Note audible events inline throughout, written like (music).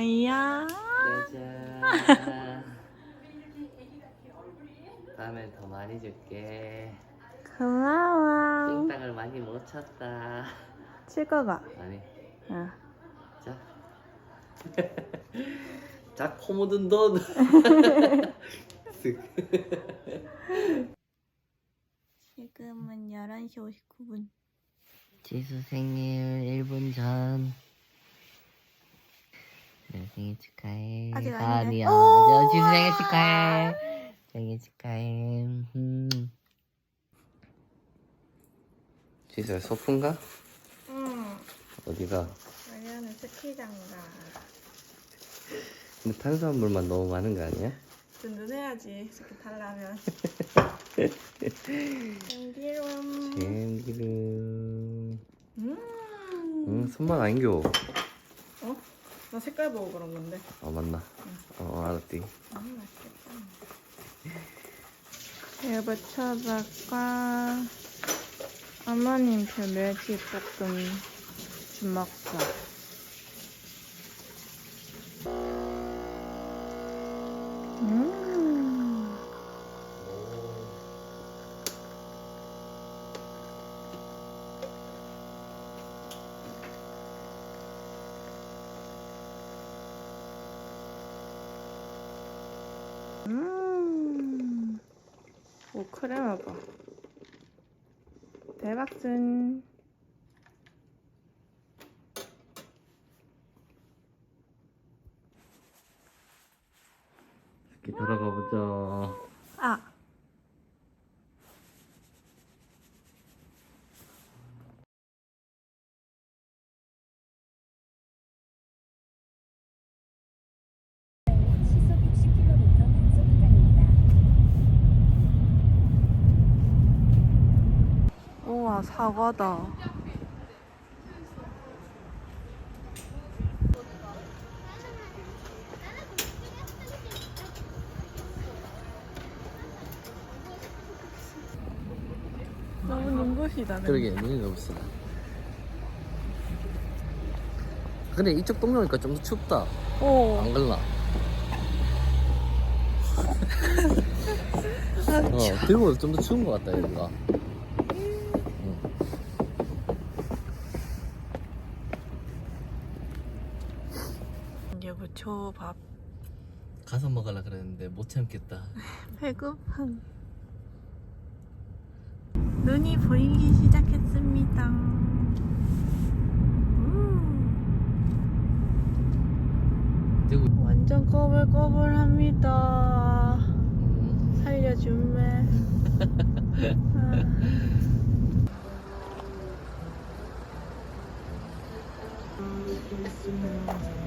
뭐야? 짜잔. 다음에 더 많이 줄게. 고마워. 띵땅을 많이 못 쳤다. 찍어봐. 아니, 응. 자. (laughs) 자, 코 묻은 돈. (laughs) 지금은 11시 59분. 지수 생일 1분 전. 네, 생일 축하해. 아직 아니네. 아니야. 오! 지수 생일 축하해. 생일 축하해. 음. 지수야, 소풍가? 응. 어디가? 왜냐면 스키장가. 근데 탄수화물만 너무 많은 거 아니야? 든든해야지 스키 타려면. (laughs) 참기름. 참기름. 음. 응, 손만 안 겨. 어? 나 색깔 보고 그런 건데. 아, 맞나? 어, 알았디. 음, 맛있겠다. 유부초밥과 어머님 표 멸치볶음 주먹밥. 음. 오 크레마 봐. 대박순. 이렇게 돌아가 보자. 아. 시속 60km 단속 구간입니다. 우 와 사과다. 너무 눈부시다. 그러게, 눈이 너무 쓰다. 근데 이쪽 동네 오니까 좀 더 춥다. 오. 안 갈라. (laughs) 어, 들고 좀 더 추운 것 같다, 여기가. 응. 유부초밥 가서 먹으려 그랬는데 못 참겠다. (laughs) 배고픔. 눈이 보이기 시작했습니다. 음. 완전 꼬불꼬불합니다. 음. 살려줌매. 아. (laughs)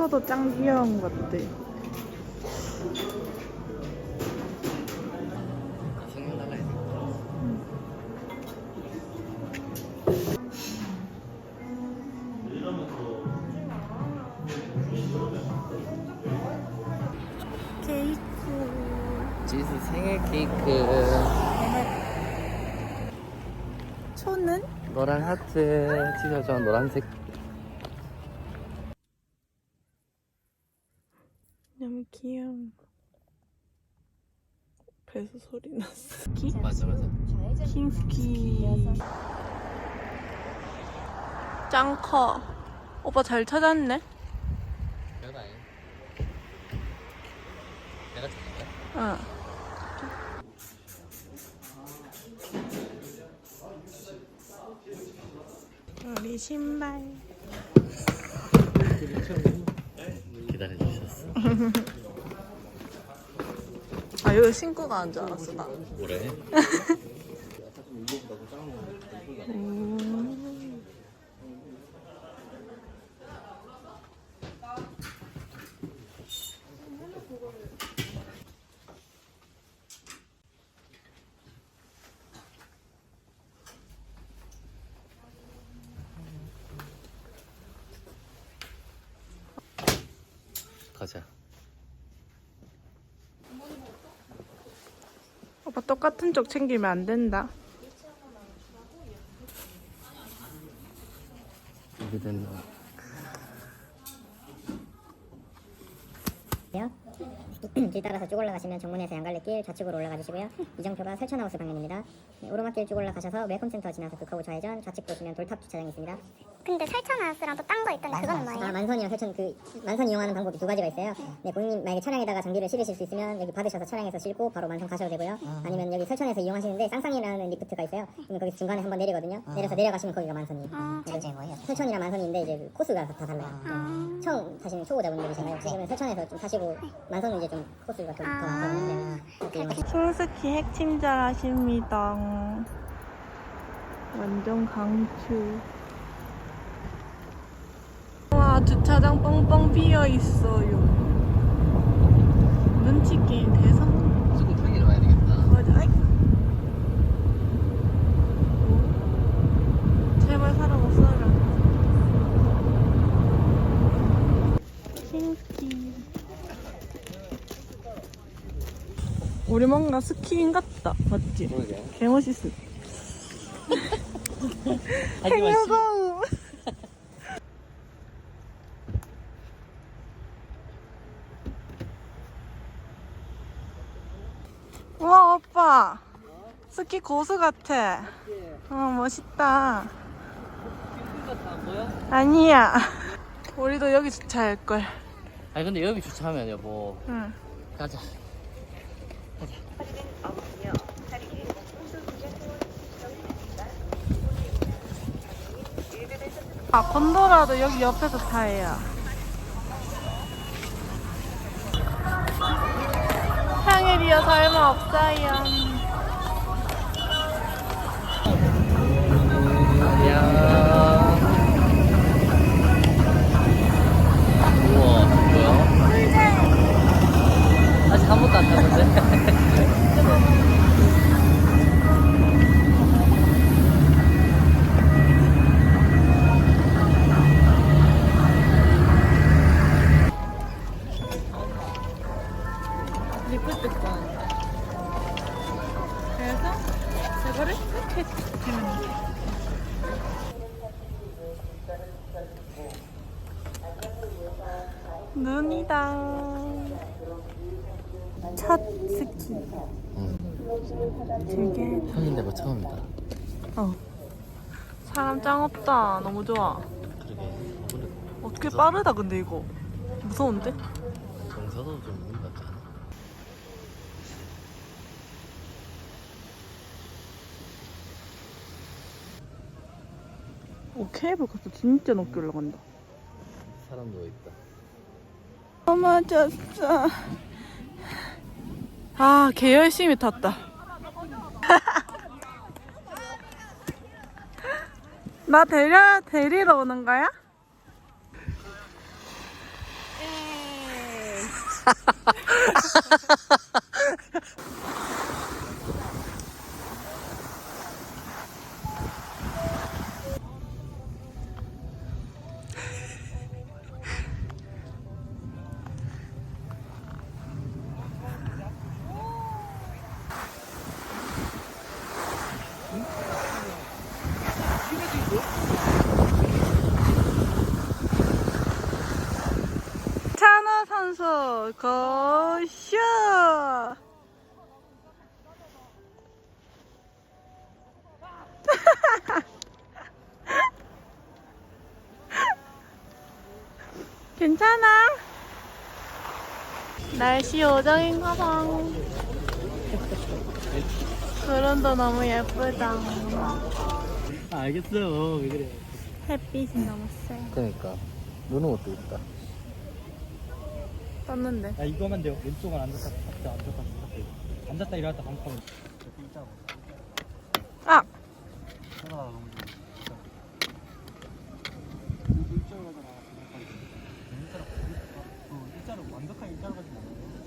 저도 짱 귀여운 했어. 케이크. 지수 생일 케이크. 초는? 노란 하트. 좋아하는 노란색. 귀여워. 배수 소리 났어. 키? 맞아, 맞아. 킹스키. 짱 커. 오빠 잘 찾았네. 별거 아니야. 내가 찾을까? 응. 우리 신발. 기다려주셨어. (laughs) 아 여기 신고 가는 줄 알았어 나. 뭐래? 가자. 오빠 똑같은 쪽 챙기면 안 된다. 이게 됐나? 요. 길 따라서 쭉 올라가시면 정문에서 양갈래길 좌측으로 올라가 주시고요. 이정표가 설천하우스 방면입니다. 네, 오르막길 쭉 올라가셔서 웰컴센터 지나서 극하고 좌회전 좌측 보시면 돌탑 주차장이 있습니다. 근데 설천하우스랑 또 딴 거 있던데 그거는 뭐예요? 아, 만선이랑 설천 그 만선 이용하는 방법이 두 가지가 있어요. 네, 고객님 만약에 차량에다가 장비를 실으실 수 있으면 여기 받으셔서 차량에서 싣고 바로 만선 가셔도 되고요. 아 니면 여기 설천에서 이용하시는데 쌍쌍이라는 리프트가 있어요. 그러면 거기 중간에 한번 내리거든요. 내려서 내려가시면 거기가 만선이에요. 네, 뭐예요? 설천이랑 만선인데 이제 그 코스가 다 달라요. 네. 처음 타시는 초보자분들이잖아요. 지금은 설천에서 좀 타시고 만선은 이제 좀 코스가 좀더 많거든요. 그렇게 이용하시면 킹스키 핵친절하십니다. 완전 강추. 와 주차장 뻥뻥 비어 있어요. 눈치 게임 대상. 무조건 탕이로 와야 되겠다. 맞아. 아이. 제발 사람 없어라. 킹스키. 우리 뭔가 스키인 같다. 맞지? 그러게. 개멋있어. 하지만 씨. 행여가 움. 와 오빠 스키 고수 같아. 어 멋있다. 아니야. 우리도 여기 주차할 걸. 아니 근데 여기 주차하면 여보 응. 가자. 아 건도라도 여기 옆에서 타요. 평일이어서 얼마 없어요. 안녕. 우와 뭐야? 아직 한 번도 안 탔는데. (laughs) 어. 사람 짱 없다. 너무 좋아. 그러게. 오늘 어떻게 빠르다 근데 이거. 무서운데? 경사도 좀 있는 것 같지 않아? 오 케이블카도 진짜 높게 올라간다. 사람 누워 있다. 넘어졌어. 아, 개 열심히 탔다. (laughs) 나 데려, 데리러 오는 거야? 찬호 선수, 고쇼! 괜찮아? 날씨 요정인가 봐. 구름도 너무 예쁘다. 아, 알겠어요. 왜 그래? 햇빛이 너무 세. 그러니까 노는 것도 있다. 떴는데. 야 이거만 돼요. 왼쪽은 앉았다 앉았다 앉았다 앉았다 앉았다 일어났다 일자로 아! 하나 너무 좋아. 일자로 가자 일자로 어, 일자로 완벽한 일자로 가지 마.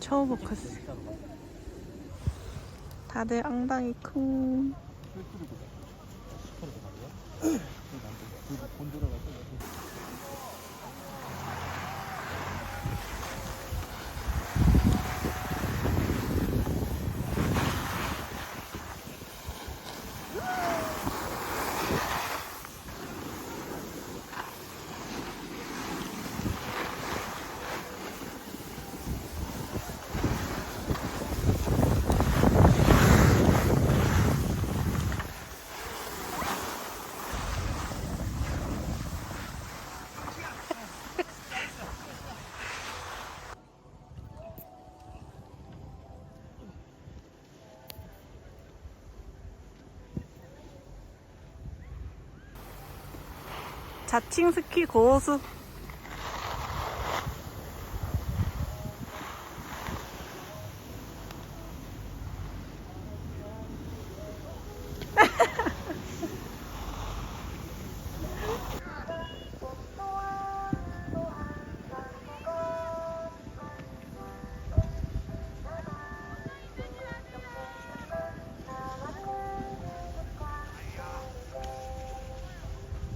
처음. 일자로 가. 다들 엉덩이 쿵. 뿔뿔이 보자. 슈퍼로 가고요. 그리고 본 들어가서 자칭 스키 고수.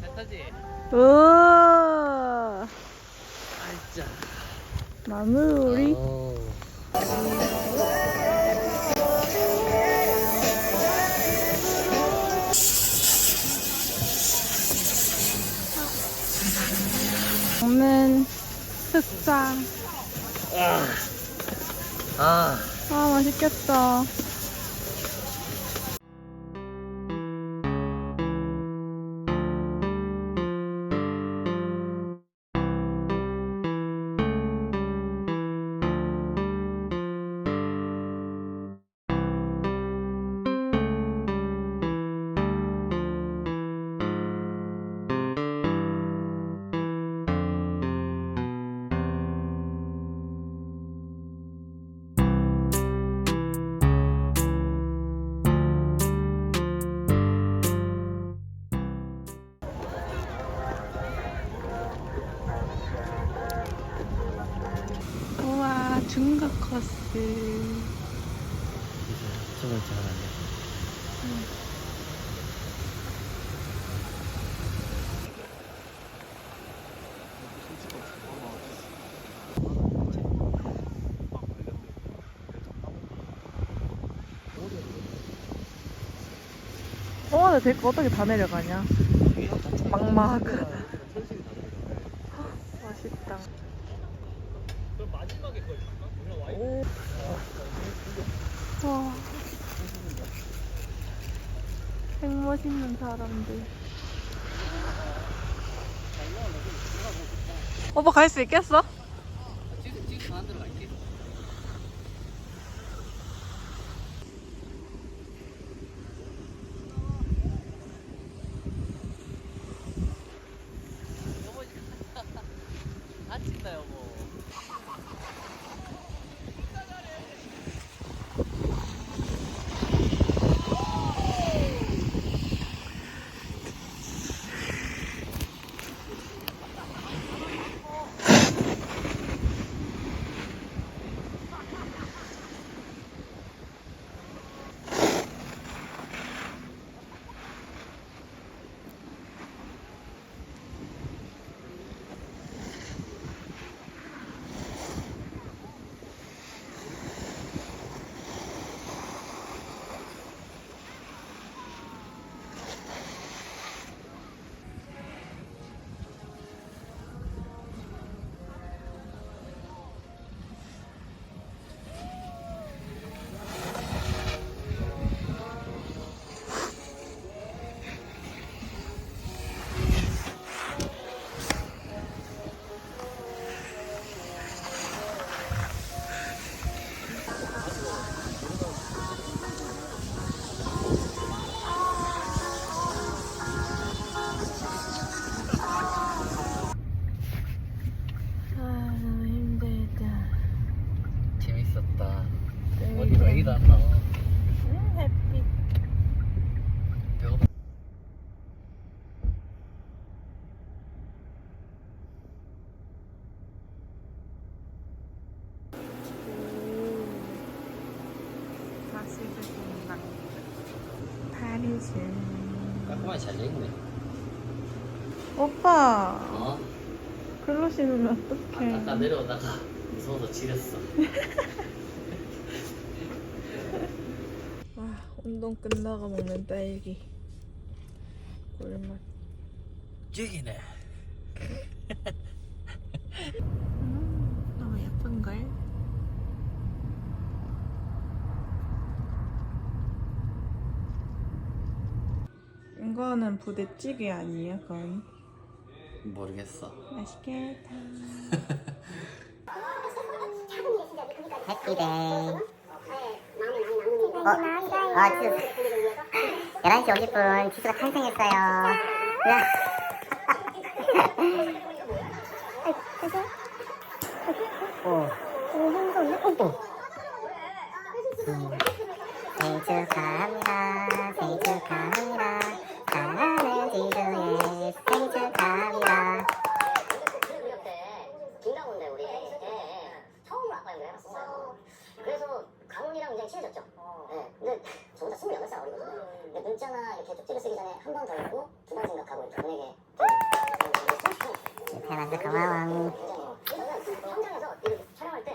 됐다지? 우와. 아이짜. 나무리. 어. 먹는 흑장. 아. 아, 맛있겠다. 중국 코스. 숨을 잘하네. 어, 근데 데리고 어떻게 다 내려가냐? 막막. (laughs) 맛있다. 와. 핵멋있는 사람들. 오빠 갈 수 있겠어? 맛있겠습니다. 파리즈. 깔끔하게 잘 돼있네. 오빠, 어? 글로 씹으면 아, 어떡해. 아까 내려오다가 무서워서 지렸어. (laughs) 아, 운동 끝나고 먹는 딸기. 꿀맛. 죽이네. 그거는 부대찌개 아니에요 거의? 모르겠어. 맛있겠다. 해피데이. 어, 아, 11시 50분 지수가 탄생했어요. 오. 오, 행운데 어. 생일 축하합니다. 생일 축하합니다. 문자나 이렇게 쪽지를 쓰기 전에 한 번 더 읽고 두 번 생각하고 이렇게 보내게. 잘 왔어 고마워.